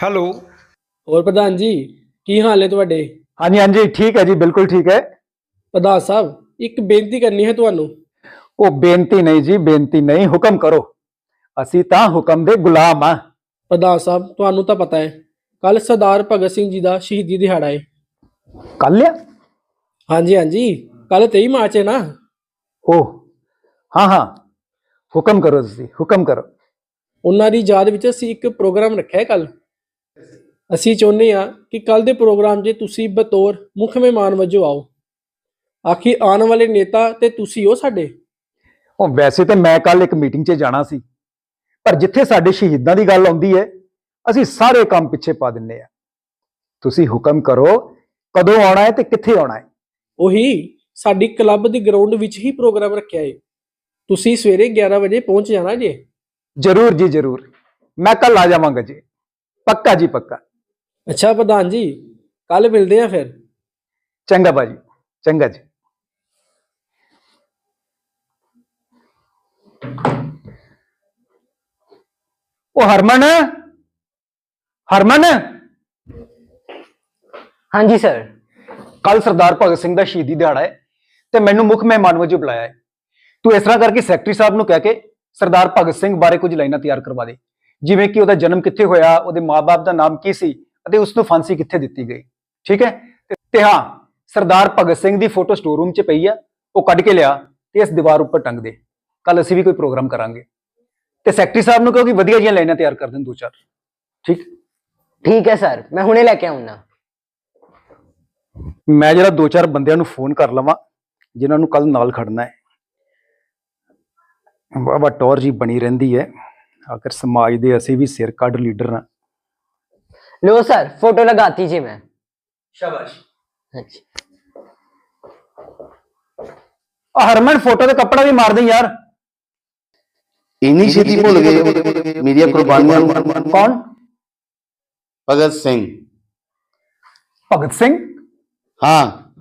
Hello. ਹੋਰ ਪ੍ਰਧਾਨ ਜੀ ਕੀ ਹਾਲ ਹੈ ਤੁਹਾਡੇ? ਹਾਂਜੀ ਹਾਂਜੀ ਠੀਕ ਹੈ ਜੀ ਬਿਲਕੁਲ ਠੀਕ ਹੈ। ਪ੍ਰਧਾਨ ਸਾਹਿਬ ਇੱਕ ਬੇਨਤੀ ਕਰਨੀ ਹੈ ਤੁਹਾਨੂੰ। ਉਹ ਬੇਨਤੀ ਨਹੀਂ ਜੀ ਬੇਨਤੀ ਨਹੀਂ ਹੁਕਮ ਕਰੋ। ਅਸੀਂ ਤਾਂ ਹੁਕਮ ਦੇ ਗੁਲਾਮ ਆ ਪ੍ਰਧਾਨ ਸਾਹਿਬ ਤੁਹਾਨੂੰ ਤਾਂ ਪਤਾ ਹੈ ਕੱਲ ਸਰਦਾਰ ਭਗਤ ਸਿੰਘ ਜੀ ਦਾ ਸ਼ਹੀਦੀ ਦਿਹਾੜਾ ਹੈ। ਕੱਲ ਆ? ਹਾਂਜੀ ਹਾਂਜੀ ਕੱਲ 23 ਮਾਰਚ ਹੈ ਨਾ? ਉਹ ਹਾਂ ਹਾਂ ਹੁਕਮ ਕਰੋ ਤੁਸੀਂ ਹੁਕਮ ਕਰੋ। ਉਹਨਾਂ ਦੀ ਯਾਦ ਵਿੱਚ ਅਸੀਂ ਇੱਕ ਪ੍ਰੋਗਰਾਮ ਰੱਖਿਆ ਹੈ ਕੱਲ ਅਸੀਂ ਚਾਹੁੰਦੇ ਹਾਂ ਕਿ ਕੱਲ ਦੇ ਪ੍ਰੋਗਰਾਮ 'ਚ ਤੁਸੀਂ ਬਤੌਰ ਮੁੱਖ ਮਹਿਮਾਨ ਵਜੋਂ ਆਓ। ਆਖੀ ਆਉਣ ਵਾਲੇ ਨੇਤਾ ਤੇ ਤੁਸੀਂ ਹੋ ਸਾਡੇ? ਉਹ ਵੈਸੇ ਤੇ ਮੈਂ ਕੱਲ ਇੱਕ ਮੀਟਿੰਗ 'ਚ ਜਾਣਾ ਸੀ ਪਰ ਜਿੱਥੇ ਸਾਡੇ ਸ਼ਹੀਦਾਂ ਦੀ ਗੱਲ ਆਉਂਦੀ ਹੈ ਅਸੀਂ ਸਾਰੇ ਕੰਮ ਪਿੱਛੇ ਪਾ ਦਿੰਨੇ ਆ ਤੁਸੀਂ ਹੁਕਮ ਕਰੋ ਕਦੋਂ ਆਉਣਾ ਹੈ ਤੇ ਕਿੱਥੇ ਆਉਣਾ ਹੈ। ਉਹੀ ਸਾਡੀ ਕਲੱਬ ਦੀ ਗਰਾਊਂਡ ਵਿੱਚ ਹੀ ਪ੍ਰੋਗਰਾਮ ਰੱਖਿਆ ਹੈ। ਤੁਸੀਂ ਸਵੇਰੇ 11 ਵਜੇ ਪਹੁੰਚ ਜਾਣਾ ਜੇ? ਜ਼ਰੂਰ ਜੀ ਜ਼ਰੂਰ। ਮੈਂ ਕੱਲ ਆ ਜਾਵਾਂਗਾ ਜੀ। ਪੱਕਾ ਜੀ ਪੱਕਾ। ਅੱਛਾ ਪ੍ਰਧਾਨ ਜੀ ਕੱਲ ਮਿਲਦੇ ਆ ਫਿਰ। ਚੰਗਾ ਬਾਜੀ ਚੰਗਾ ਜੀ। ਉਹ ਹਰਮਨ ਹਰਮਨ? ਹਾਂਜੀ ਸਰ ਕੱਲ ਸਰਦਾਰ ਭਗਤ ਸਿੰਘ ਦਾ ਸ਼ਹੀਦੀ ਦਿਹਾੜਾ ਹੈ ਤੇ ਮੈਨੂੰ ਮੁੱਖ ਮਹਿਮਾਨ ਵਜੋਂ ਬੁਲਾਇਆ ਹੈ। ਤੂੰ ਇਸ ਤਰ੍ਹਾਂ ਕਰਕੇ ਸੈਕਟਰੀ ਸਾਹਿਬ ਨੂੰ ਕਹਿ ਕੇ ਸਰਦਾਰ ਭਗਤ ਸਿੰਘ ਬਾਰੇ ਕੁਝ ਲਾਈਨਾਂ ਤਿਆਰ ਕਰਵਾ ਦੇ। ਜਿਵੇਂ ਕਿ ਉਹਦਾ ਜਨਮ ਕਿੱਥੇ ਹੋਇਆ ਉਹਦੇ ਮਾਪੇ ਦਾ ਨਾਮ ਕੀ ਸੀ ਅਤੇ ਉਸ ਨੂੰ ਫਾਂਸੀ ਕਿੱਥੇ ਦਿੱਤੀ ਗਈ? ਠੀਕ ਹੈ? ਤੇ- ਹਾਂ ਸਰਦਾਰ ਭਗਤ ਸਿੰਘ ਦੀ ਫੋਟੋ ਸਟੋਰ ਰੂਮ 'ਚ ਪਈ ਆ। ਉਹ ਕੱਢ ਕੇ ਲਿਆ ਤੇ ਇਸ ਦੀਵਾਰ ਉੱਪਰ ਟੰਗ ਦੇ। ਕੱਲ ਅਸੀਂ ਵੀ ਕੋਈ ਪ੍ਰੋਗਰਾਮ ਕਰਾਂਗੇ। ਤੇ ਸੈਕਟਰੀ ਸਾਹਿਬ ਨੂੰ ਕਹੋ ਕਿ ਵਧੀਆ ਜਿਹੀਆਂ ਲਾਈਨਾਂ ਤਿਆਰ ਕਰ ਦੇਣ ਦੋ ਚਾਰ। ਠੀਕ? ਠੀਕ ਹੈ ਸਰ ਮੈਂ ਹੁਣੇ ਲੈ ਕੇ ਆਉਣਾ ਮੈਂ ਜਿਹੜਾ ਦੋ ਚਾਰ ਬੰਦਿਆਂ ਨੂੰ ਫੋਨ ਕਰ ਲਵਾਂ ਜਿਨ੍ਹਾਂ ਨੂੰ ਕੱਲ ਨਾਲ ਖੜਨਾ ਹੈ। ਵਾਵਾ ਟੌਰ ਜੀ ਬਣੀ ਰਹਿੰਦੀ ਹੈ। ਆਖਰ ਸਮਾਜ ਦੇ ਅਸੀਂ ਵੀ ਸਿਰ ਕੱਢ ਲੀਡਰ ਨਾ लो सर फ़ोटो लगाती जी मैं। शाबाश। अच्छा हरमन फ़ोटो का कपड़ा भी मार दे यार। इन्हीं छेती तो भूल गए मेरी कुर्बानियाँ कौन? भगत सिंह। भगत सिंह? हाँ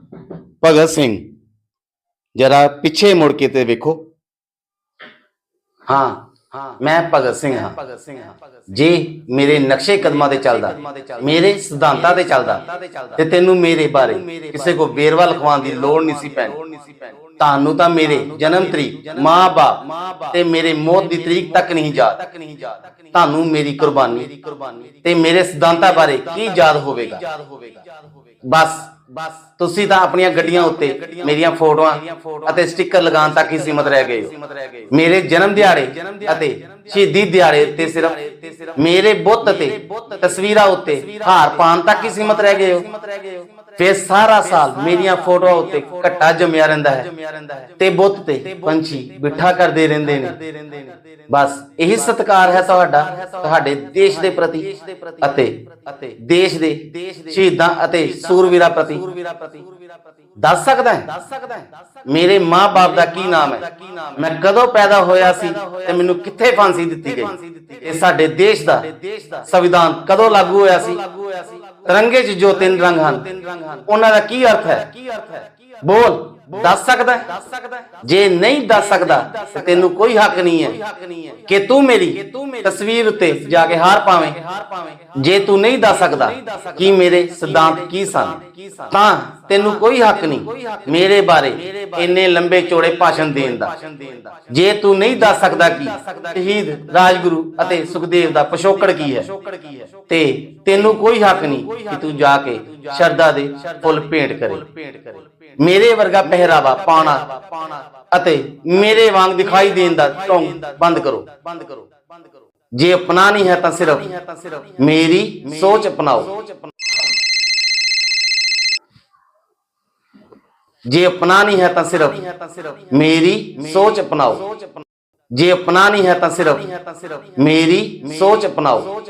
भगत सिंह। जरा पीछे मुड़ के तो देखो। हाँ ਤੇ ਵੇਖੋ ਹਾਂ ਹਾਂ। ਮੈਂ ਭਗਤ ਸਿੰਘ ਹਾਂ। ਜੇ ਮੇਰੇ ਨਕਸ਼ੇ ਕਦਮਾਂ ਤੇ ਚੱਲਦਾ। ਮੇਰੇ ਸਿਧਾਂਤਾਂ ਤੇ ਚੱਲਦਾ। ਤੇ ਤੈਨੂੰ ਮੇਰੇ ਬਾਰੇ ਕਿਸੇ ਕੋ ਵੇਰਵਾ ਲਿਖਵਾਉਣ ਦੀ ਲੋੜ ਨਹੀਂ ਸੀ ਪੈਣੀ। ਤੁਹਾਨੂੰ ਤਾਂ ਮੇਰੇ ਜਨਮ ਤਰੀਕ ਮਾਂ-ਬਾਪ ਤੇ ਮੇਰੇ ਮੌਤ ਦੀ ਤਰੀਕ ਤੱਕ ਨਹੀਂ ਯਾਦ। ਤੁਹਾਨੂੰ ਮੇਰੀ ਕੁਰਬਾਨੀ ਤੇ ਮੇਰੇ ਸਿਧਾਂਤਾਂ ਬਾਰੇ ਕੀ ਯਾਦ ਹੋਵੇਗਾ? ਬਸ। ਬਸ। ਤੁਸੀਂ ਤਾਂ ਆਪਣੀਆਂ ਗੱਡੀਆਂ ਉੱਤੇ ਮੇਰੀਆਂ ਫੋਟੋਆਂ ਅਤੇ ਸਟicker ਲਗਾਉਣ ਤੱਕ ਹੀ ਸੀਮਤ ਰਹਿ ਗਏ ਹੋ। ਮੇਰੇ ਜਨਮ ਦਿਹਾੜੇ ਅਤੇ ਸ਼ਹੀਦੀ ਦਿਹਾੜੇ ਤੇ ਸਿਰਫ ਮੇਰੇ ਬੁੱਤ ਤੇ ਤਸਵੀਰਾਂ ਉੱਤੇ ਹਾਰ ਪਾਉਣ ਤੱਕ ਹੀ ਸੀਮਤ ਰਹਿ ਗਏ ਹੋ। ਫਿਰ ਸਾਰਾ ਸਾਲ ਮੇਰੀਆਂ ਫੋਟੋਆਂ ਉੱਤੇ ਘੱਟਾ ਜੰਮਿਆ ਰਹਿੰਦਾ ਹੈ ਤੇ ਬੁੱਤ ਤੇ ਪੰਛੀ ਬਿਠਾ ਕਰਦੇ ਰਹਿੰਦੇ ਨੇ। ਬਸ ਇਹੀ ਸਤਿਕਾਰ ਹੈ ਤੁਹਾਡਾ ਤੁਹਾਡੇ ਦੇਸ਼ ਦੇ ਪ੍ਰਤੀ ਅਤੇ ਦੇਸ਼ ਦੇ ਸ਼ਹੀਦਾਂ ਅਤੇ ਸੂਰਵੀਰਾਂ ਪ੍ਰਤੀ ਦੱਸ ਸਕਦਾ ਹੈ? ਮੇਰੇ ਮਾਂ-ਬਾਪ ਦਾ ਕੀ ਨਾਮ ਹੈ? ਮੈਂ ਕਦੋਂ ਪੈਦਾ ਹੋਇਆ ਸੀ ਤੇ ਮੈਨੂੰ ਕਿੱਥੇ ਫਾਂਸੀ ਦਿੱਤੀ ਗਈ? ਇਹ ਸਾਡੇ ਦੇਸ਼ ਦਾ ਸੰਵਿਧਾਨ ਕਦੋਂ ਲਾਗੂ ਹੋਇਆ ਸੀ? ਤਿਰੰਗੇ 'ਚ ਜੋ ਤਿੰਨ ਰੰਗ ਹਨ। ਉਹਨਾਂ ਦਾ ਕੀ ਅਰਥ ਹੈ? ਬੋਲ। ਦੱਸ ਸਕਦਾ ਜੇ ਨਹੀਂ ਦੱਸ ਸਕਦਾ, ਤੇ ਤੈਨੂੰ ਕੋਈ ਹੱਕ ਨਹੀਂ ਹੈ ਕਿ ਤੂੰ ਮੇਰੀ ਤਸਵੀਰ ਉੱਤੇ ਜਾ ਕੇ ਹਾਰ ਪਾਵੇਂ। ਜੇ ਤੂੰ ਨਹੀਂ ਦੱਸ ਸਕਦਾ ਕਿ ਮੇਰੇ ਸਿਧਾਂਤ ਕੀ ਸਨ, ਤਾਂ ਤੈਨੂੰ ਕੋਈ ਹੱਕ ਨਹੀਂ ਮੇਰੇ ਬਾਰੇ ਇੰਨੇ ਲੰਬੇ ਚੌੜੇ ਭਾਸ਼ਣ ਦੇਣ ਦਾ। ਜੇ ਤੂੰ ਨਹੀਂ ਦੱਸ ਸਕਦਾ ਕਿ ਸ਼ਹੀਦ ਰਾਜਗੁਰੂ ਅਤੇ ਸੁਖਦੇਵ ਦਾ ਪਿਛੋਕੜ ਕੀ ਹੈ, ਤੇ ਤੈਨੂੰ ਕੋਈ ਹੱਕ ਨਹੀਂ ਕਿ ਤੂੰ ਜਾ ਕੇ ਸ਼ਰਧਾ ਦੇ ਫੁੱਲ ਭੇਂਟ ਕਰੇ। ਮੇਰੇ ਵਰਗਾ ਪਹਿਰਾਵਾ ਪਾਣਾ ਅਤੇ ਮੇਰੇ ਵਾਂਗ ਦਿਖਾਈ ਦੇਣ ਦਾ ਢੰਗ ਬੰਦ ਕਰੋ। ਬੰਦ ਕਰੋ ਜੇ ਅਪਣਾਣੀ ਹੈ ਤਾਂ ਸਿਰਫ ਮੇਰੀ ਸੋਚ ਅਪਣਾਓ। ਜੇ ਅਪਣਾਣੀ ਹੈ ਤਾਂ ਸਿਰਫ ਮੇਰੀ ਸੋਚ ਅਪਣਾਓ। ਜੇ ਅਪਣਾਣੀ ਹੈ ਤਾਂ ਸਿਰਫ ਮੇਰੀ ਸੋਚ ਅਪਣਾਓ।